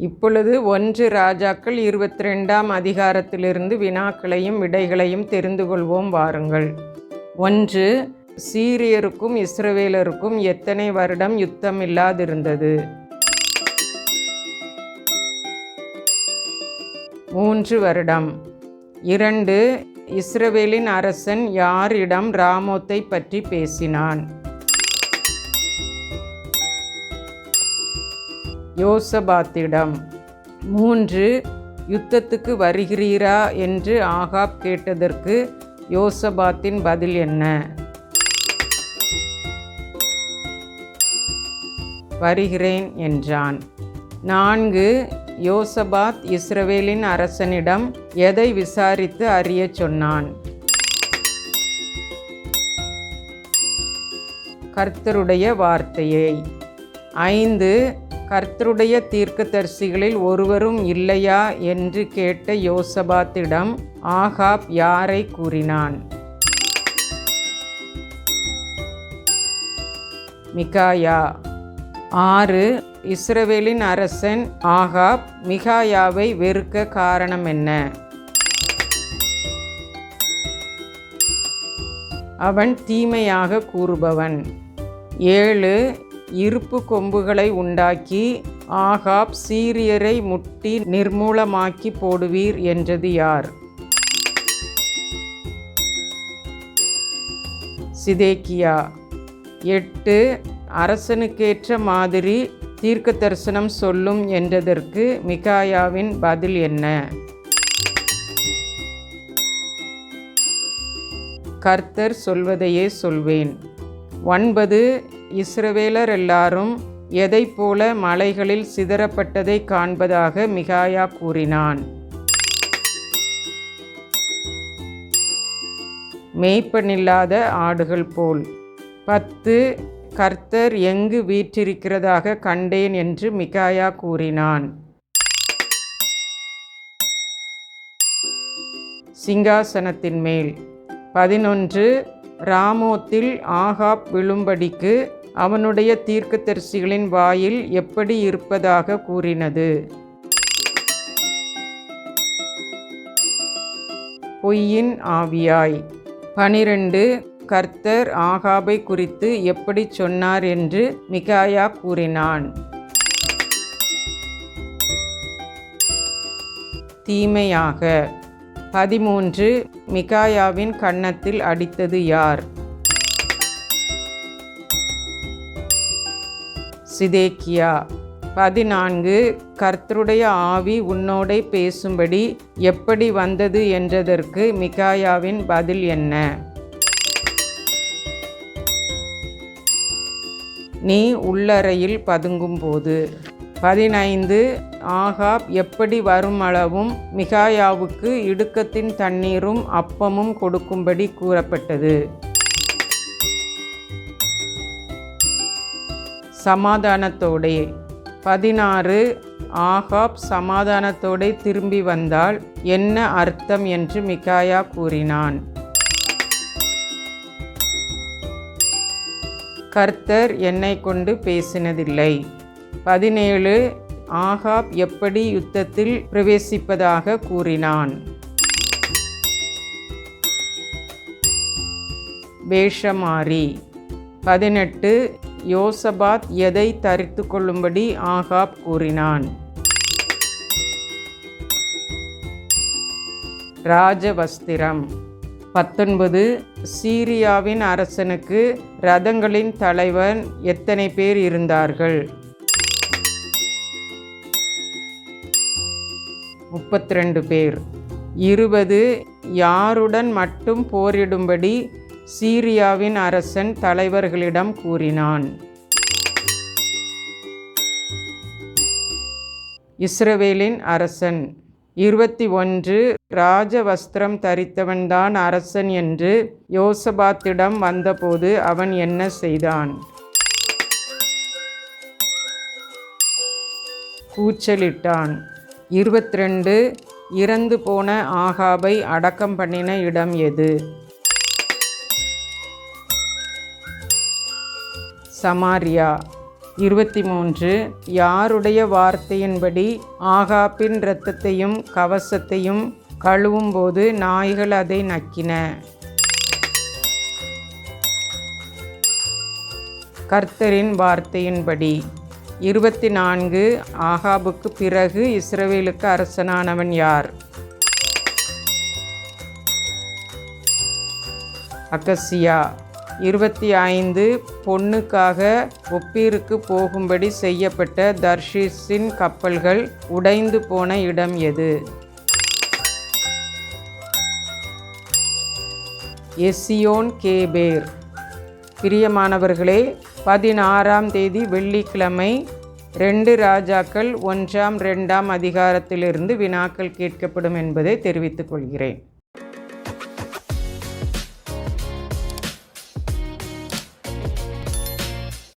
இப்பொழுது ஒன்று ராஜாக்கள் இருபத்தி ரெண்டாம் அதிகாரத்திலிருந்து வினாக்களையும் விடைகளையும் தெரிந்து கொள்வோம் வாருங்கள். ஒன்று சீரியருக்கும் இஸ்ரவேலருக்கும் எத்தனை வருடம் யுத்தம் இல்லாதிருந்தது? மூன்று வருடம். இரண்டு இஸ்ரவேலின் அரசன் யாரிடம் ராமோத்தை பற்றி பேசினான்? யோசபாத்திடம் மூன்று யுத்தத்துக்கு வருகிறீரா? என்று ஆகாப் கேட்டதற்கு யோசபாத்தின் பதில் என்ன? வருகிறேன் என்றான். நான்கு யோசபாத் இஸ்ரவேலின் அரசனிடம் எதை விசாரித்து அறியச் சொன்னான்? கர்த்தருடைய வார்த்தையை ஐந்து கர்த்தருடைய தீர்க்கதரிசிகளில் ஒருவரும் இல்லையா என்று கேட்ட யோசபாத்திடம் ஆகாப் யாரை கூறினான்? மிகாயா. ஆறு இஸ்ரவேலின் அரசன் ஆகாப் மிகாயாவை வெறுக்க காரணம் என்ன? அவன் தீமையாக கூறுபவன். ஏழு இருப்பு கொம்புகளை உண்டாக்கி ஆகாப் சீரியரை முட்டி நிர்மூலமாக்கி போடுவீர் என்றது யார்? சிதேக்கியா. எட்டு அரசனுக்கேற்ற மாதிரி தீர்க்க தரிசனம் சொல்லும் என்றதற்கு மிகாயாவின் பதில் என்ன? கர்த்தர் சொல்வதையே சொல்வேன். ஒன்பது இஸ்ரவேலர் எல்லாரும் எதை போல மலைகளில் சிதறப்பட்டதை காண்பதாக மிகாயா கூறினான். மேய்ப்பனில்லாத ஆடுகள் போல். பத்து கர்த்தர் எங்கு வீற்றிருக்கிறதாக கண்டேன் என்று மிகாயா கூறினான். சிங்காசனத்தின் மேல். பதினொன்று ராமோத்தில் ஆகாப் விழும்படிக்கு அவனுடைய தீர்க்கதரிசிகளின் வாயில் எப்படி இருப்பதாக கூறினது. பொய்யின் ஆவியாய். பனிரெண்டு கர்த்தர் ஆகாபை குறித்து எப்படி சொன்னார் என்று மிகாயா கூறினான். தீமையாக. பதிமூன்று மிகாயாவின் கன்னத்தில் அடித்தது யார்? சிதேக்கியா. பதினான்கு கர்த்தருடைய ஆவி உன்னோட பேசும்படி எப்படி வந்தது என்றதற்கு மிகாயாவின் பதில் என்ன? நீ உள்ளறையில் பதுங்கும்போது. பதினைந்து ஆகாப் எப்படி வருமளவும் மிகாயாவுக்கு இடுக்கத்தின் தண்ணீரும் அப்பமும் கொடுக்கும்படி கூறப்பட்டது. சமாதானத்தோடே. பதினாறு ஆகாப் சமாதானத்தோடே திரும்பி வந்தால் என்ன அர்த்தம் என்று மிகாயா கூறினான். கர்த்தர் என்னை கொண்டு பேசினதில்லை. பதினேழு ஆகாப் எப்படி யுத்தத்தில் பிரவேசிப்பதாக கூறினான். வேஷமாரி. பதினெட்டு யோசபாத் எதை தரித்து கொள்ளும்படி ஆகாப் கூறினான்? ராஜவஸ்திரம். பத்தொன்பது சீரியாவின் அரசனுக்கு ரதங்களின் தலைவன் எத்தனை பேர் இருந்தார்கள்? முப்பத்தி ரெண்டு பேர். இருபது யாருடன் மட்டும் போரிடும்படி சீரியாவின் அரசன் தலைவர்களிடம் கூறினான். இஸ்ரவேலின் அரசன் இருபத்தி ஒன்று ராஜ வஸ்திரம் தரித்தவன்தான் அரசன் என்று யோசபாத்திடம் வந்தபோது அவன் என்ன செய்தான்? கூச்சலிட்டான். இருபத்திரெண்டு இறந்து போன ஆகாபை அடக்கம் பண்ணின இடம் எது? சமாரியா. இருபத்தி மூன்று யாருடைய வார்த்தையின்படி ஆகாப்பின் இரத்தத்தையும் கவசத்தையும் கழுவும்போது நாய்கள் அதை நக்கின? கர்த்தரின் வார்த்தையின்படி. இருபத்தி நான்கு ஆகாபுக்கு பிறகு இஸ்ரவேலுக்கு அரசனானவன் யார்? அகசியா. இருபத்தி ஐந்து பொண்ணுக்காக ஒப்பீருக்கு போகும்படி செய்யப்பட்ட தர்ஷீஸின் கப்பல்கள் உடைந்து போன இடம் எது? எசியோன் கேபேர். பிரியமானவர்களே பதினாறாம் தேதி வெள்ளிக்கிழமை ரெண்டு ராஜாக்கள் ஒன்றாம் ரெண்டாம் அதிகாரத்திலிருந்து வினாக்கள் கேட்கப்படும் என்பதை தெரிவித்துக் கொள்கிறேன்.